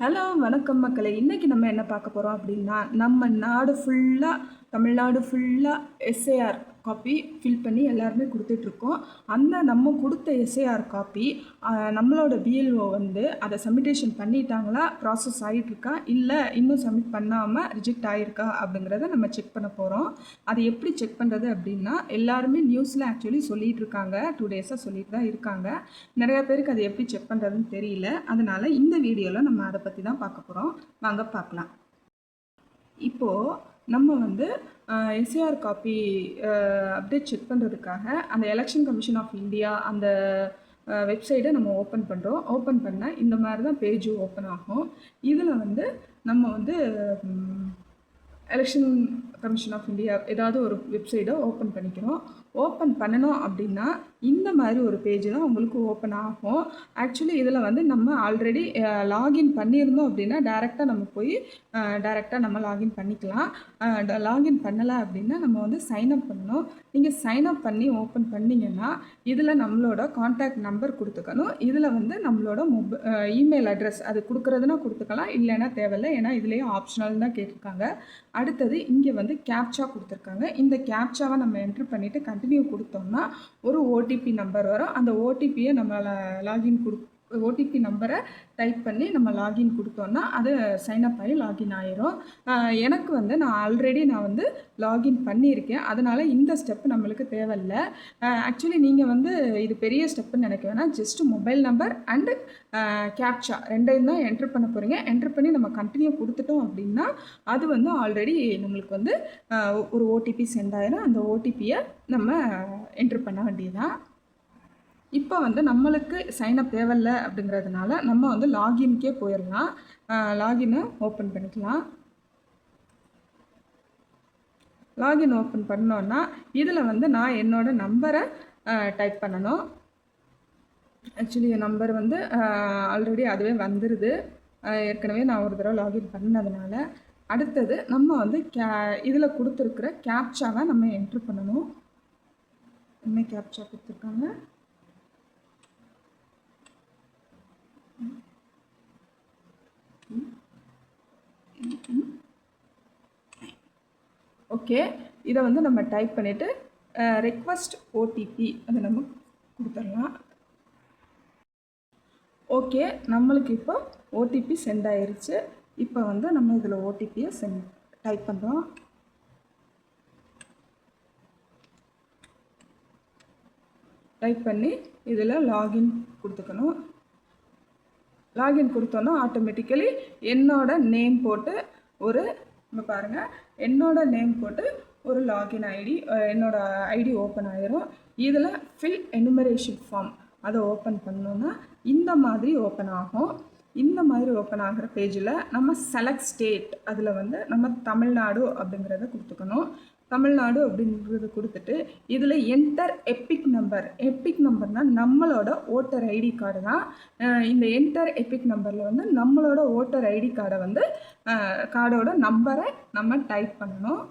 Hello வணக்கம் மக்களை. இன்றைக்கி நம்ம என்ன பார்க்க போகிறோம் அப்படின்னா நம்ம நாடு ஃபுல்லாக தமிழ்நாடு ஃபுல்லாக எஸ்ஏஆர் காப்பி ஃபில் பண்ணி எல்லாருமே கொடுத்துட்ருக்கோம். அந்த நம்ம கொடுத்த எஸ்ஏஆர் காப்பி நம்மளோட பிஎல்ஓ வந்து அதை சப்மிட்டேஷன் பண்ணிட்டாங்களா? ப்ராசஸ் ஆகிட்டுருக்கா இல்லை இன்னும் சப்மிட் பண்ணாமல் ரிஜெக்ட் ஆகிருக்கா அப்படிங்கிறத நம்ம செக் பண்ண போகிறோம் அதை எப்படி செக் பண்ணுறது அப்படின்னா எல்லாருமே நியூஸில் ஆக்சுவலி சொல்லிகிட்டு இருக்காங்க டூ டேஸாக சொல்லிட்டு தான் இருக்காங்க. நிறையா பேருக்கு அதை எப்படி செக் பண்ணுறதுன்னு தெரியல. அதனால் இந்த வீடியோவில் நம்ம அதை பற்றி தான் பார்க்க போகிறோம் வாங்க பார்க்கலாம். இப்போது நம்ம வந்து எஸ்ஏஆர் காப்பி அப்டேட் செக் பண்ணுறதுக்காக அந்த எலெக்ஷன் கமிஷன் ஆஃப் இந்தியா அந்த வெப்சைட்டை நம்ம ஓப்பன் பண்ணுறோம் ஓப்பன் பண்ணால் இந்த மாதிரி தான் பேஜும் ஓப்பன் ஆகும். இதில் வந்து நம்ம வந்து எலெக்ஷன் கமிஷன் ஆஃப் இந்தியா ஏதாவது ஒரு வெப்சைட்டை ஓப்பன் பண்ணிக்கிறோம். ஓப்பன் பண்ணணும் அப்படின்னா இந்த மாதிரி ஒரு பேஜ் தான் உங்களுக்கு ஓப்பன் ஆகும். ஆக்சுவலி இதில் வந்து நம்ம ஆல்ரெடி லாகின் பண்ணியிருந்தோம் அப்படின்னா டேரெக்டாக நம்ம போய் டேரெக்டாக நம்ம லாகின் பண்ணிக்கலாம். லாகின் பண்ணலை அப்படின்னா நம்ம வந்து சைன்அப் பண்ணணும். நீங்கள் சைன்அப் பண்ணி ஓப்பன் பண்ணிங்கன்னா இதில் நம்மளோட காண்டாக்ட் நம்பர் கொடுத்துக்கணும். இதில் வந்து நம்மளோட மொபை இமெயில் அட்ரஸ் அது கொடுக்குறதுனா கொடுத்துக்கலாம். இல்லைன்னா தேவையில்லை. ஏன்னா இதுலேயே ஆப்ஷனல் தான் கேட்டிருக்காங்க. அடுத்தது இங்கே வந்து கேப்சா கொடுத்துருக்காங்க. இந்த கேப்சாவை நம்ம என்ட்ரு பண்ணிவிட்டு கண்டினியூ கொடுத்தோம்னா ஒரு ஓடிபி நம்பர் வரும். அந்த ஓடிபியை நம்மளால் லாகின் கொடு ஓடிபி நம்பரை டைப் பண்ணி நம்ம லாகின் கொடுத்தோன்னா அது சைன்அப் ஆகி லாகின் ஆயிரும். எனக்கு வந்து நான் ஆல்ரெடி நான் வந்து லாகின் பண்ணியிருக்கேன். அதனால் இந்த ஸ்டெப்பு நம்மளுக்கு தேவையில்லை. ஆக்சுவலி நீங்கள் வந்து இது பெரிய ஸ்டெப்புன்னு நினைக்க வேணாம். Just mobile number and captcha ரெண்டையும் தான் என்ட்ரு பண்ண போகிறீங்க என்ட்ரு பண்ணி நம்ம கண்டினியூ கொடுத்துட்டோம் அப்படின்னா அது வந்து ஆல்ரெடி நம்மளுக்கு வந்து ஒரு ஓடிபி சென்ட் ஆயிரும். அந்த ஓடிபியை நம்ம என்ட்ரு பண்ண வேண்டியதுதான். இப்போ வந்து நம்மளுக்கு சைனப் தேவையில்ல அப்படிங்கிறதுனால நம்ம வந்து லாகின்கே போயிடலாம். லாகினை ஓப்பன் பண்ணிக்கலாம். லாகின் ஓப்பன் பண்ணோன்னா இதில் வந்து நான் என்னோடய நம்பரை டைப் பண்ணணும். ஆக்சுவலி என் நம்பர் வந்து ஆல்ரெடி அதுவே வந்துடுது ஏற்கனவே நான் ஒரு தடவை லாகின் பண்ணதுனால. அடுத்தது நம்ம வந்து கே இதில் கொடுத்துருக்குற கேப்சாவை நம்ம என்ட்ரு பண்ணணும். என்ன கேப்சா கொடுத்துருக்காங்க? ஓகே. இதை வந்து நம்ம டைப் பண்ணிவிட்டு ரெக்வஸ்ட் ஓடிபி அதை நம்ம கொடுத்துடலாம். ஓகே. நம்மளுக்கு இப்போ ஓடிபி சென்ட் ஆயிடுச்சு இப்போ வந்து நம்ம இதில் ஓடிபியை சென்ட் டைப் பண்ணுறோம் டைப் பண்ணி இதில் லாகின் கொடுத்துக்கணும். லாகின் கொடுத்தோன்னா ஆட்டோமேட்டிக்கலி என்னோட நேம் போட்டு ஒரு நம்ம பாருங்கள் என்னோட நேம் போட்டு ஒரு லாகின் ஐடி என்னோட ஐடி ஓப்பன் ஆயிரும். இதில் ஃபில் எனுமரேஷன் ஃபார்ம் அதை ஓப்பன் பண்ணோன்னா இந்த மாதிரி ஓப்பன் ஆகும். இந்த மாதிரி ஓப்பன் ஆகிற பேஜில் நம்ம செலக்ட் ஸ்டேட் அதில் வந்து நம்ம தமிழ்நாடு அப்படிங்கிறத கொடுத்துக்கணும். தமிழ்நாடு அப்படிங்கிறத கொடுத்துட்டு இதில் என்டர் எப்பிக் நம்பர் எப்பிக் நம்பர்னால் நம்மளோட ஓட்டர் ஐடி கார்டு தான். இந்த என்டர் எப்பிக் நம்பரில் வந்து நம்மளோட ஓட்டர் ஐடி கார்டை வந்து கார்டோட நம்பரை நம்ம டைப் பண்ணணும்.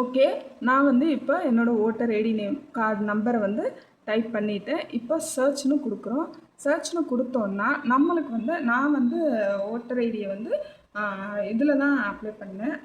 ஓகே நான் வந்து இப்போ என்னோடய ஓட்டர் ஐடி நேம் கார்டு நம்பரை வந்து டைப் பண்ணிவிட்டு இப்போ சர்ச்னு கொடுக்குறோம். சர்ச்னு கொடுத்தோன்னா நம்மளுக்கு வந்து நான் வந்து ஓட்டர் ஐடியை வந்து இதில் தான் அப்ளை பண்ணேன்.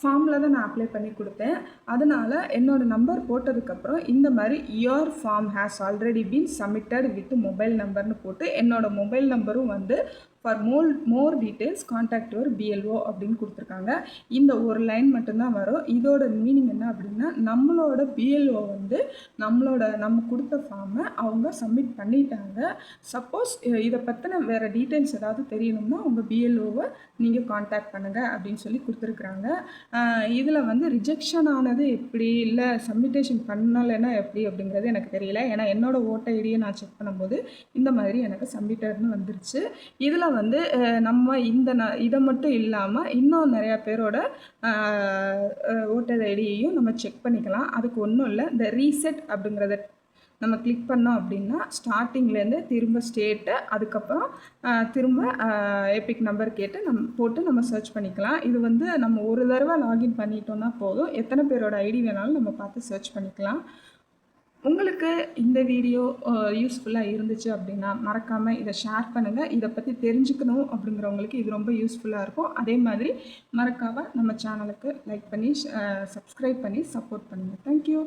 ஃபார்மில் தான் நான் அப்ளை பண்ணி கொடுத்தேன். அதனால் என்னோடய நம்பர் போட்டதுக்கப்புறம் இந்த மாதிரி your form has already been submitted with mobile நம்பர்னு போட்டு என்னோடய மொபைல் நம்பரும் வந்து for more more details contact ஒரு பிஎல்ஓ அப்படின்னு கொடுத்துருக்காங்க. இந்த ஒரு லைன் மட்டும்தான் வரும். இதோட மீனிங் என்ன அப்படின்னா நம்மளோட பிஎல்ஓ வந்து நம்மளோட நம்ம கொடுத்த ஃபார்மை அவங்க சப்மிட் பண்ணிட்டாங்க. சப்போஸ் இதை பற்றின வேறு டீட்டெயில்ஸ் ஏதாவது தெரியணும்னா உங்கள் பிஎல்ஓவை நீங்கள் காண்டாக்ட் பண்ணுங்கள் அப்படின்னு சொல்லி கொடுத்துருக்குறாங்க. இதில் வந்து ரிஜெக்ஷன் ஆனது எப்படி? இல்லை சப்மிட்டேஷன் பண்ணலைன்னா எப்படி அப்படிங்கிறது எனக்கு தெரியல. ஏன்னா என்னோடய ஓட்ட ஐடியை நான் செக் பண்ணும்போது இந்த மாதிரி எனக்கு சப்மிட்டட்னு வந்துருச்சு. இதில் வந்து நம்ம இந்த ந இதை மட்டும் இல்லாமல் இன்னும் நிறையா பேரோட ஓட்டர் ஐடியையும் நம்ம செக் பண்ணிக்கலாம். அதுக்கு ஒன்றும் இல்லை. இந்த ரீசெட் அப்படிங்கிறத நம்ம கிளிக் பண்ணோம் அப்படின்னா ஸ்டார்டிங்லேருந்து திரும்ப ஸ்டேட்டு அதுக்கப்புறம் திரும்ப எபிக் நம்பர் கேட்டு நம் போட்டு நம்ம சர்ச் பண்ணிக்கலாம். இது வந்து நம்ம ஒரு தடவை லாகின் பண்ணிட்டோம்னா போதும். எத்தனை பேரோட ஐடி வேணாலும் நம்ம பார்த்து சர்ச் பண்ணிக்கலாம். உங்களுக்கு இந்த வீடியோ யூஸ்ஃபுல்லாக இருந்துச்சு அப்படின்னா மறக்காமல் இதை ஷேர் பண்ணுங்கள் இதை பற்றி தெரிஞ்சுக்கணும் அப்படிங்கிறவங்களுக்கு இது ரொம்ப யூஸ்ஃபுல்லாக இருக்கும். அதே மாதிரி மறக்காமல் நம்ம சேனலுக்கு லைக் பண்ணி சப்ஸ்கிரைப் பண்ணி சப்போர்ட் பண்ணுங்கள் தேங்க்யூ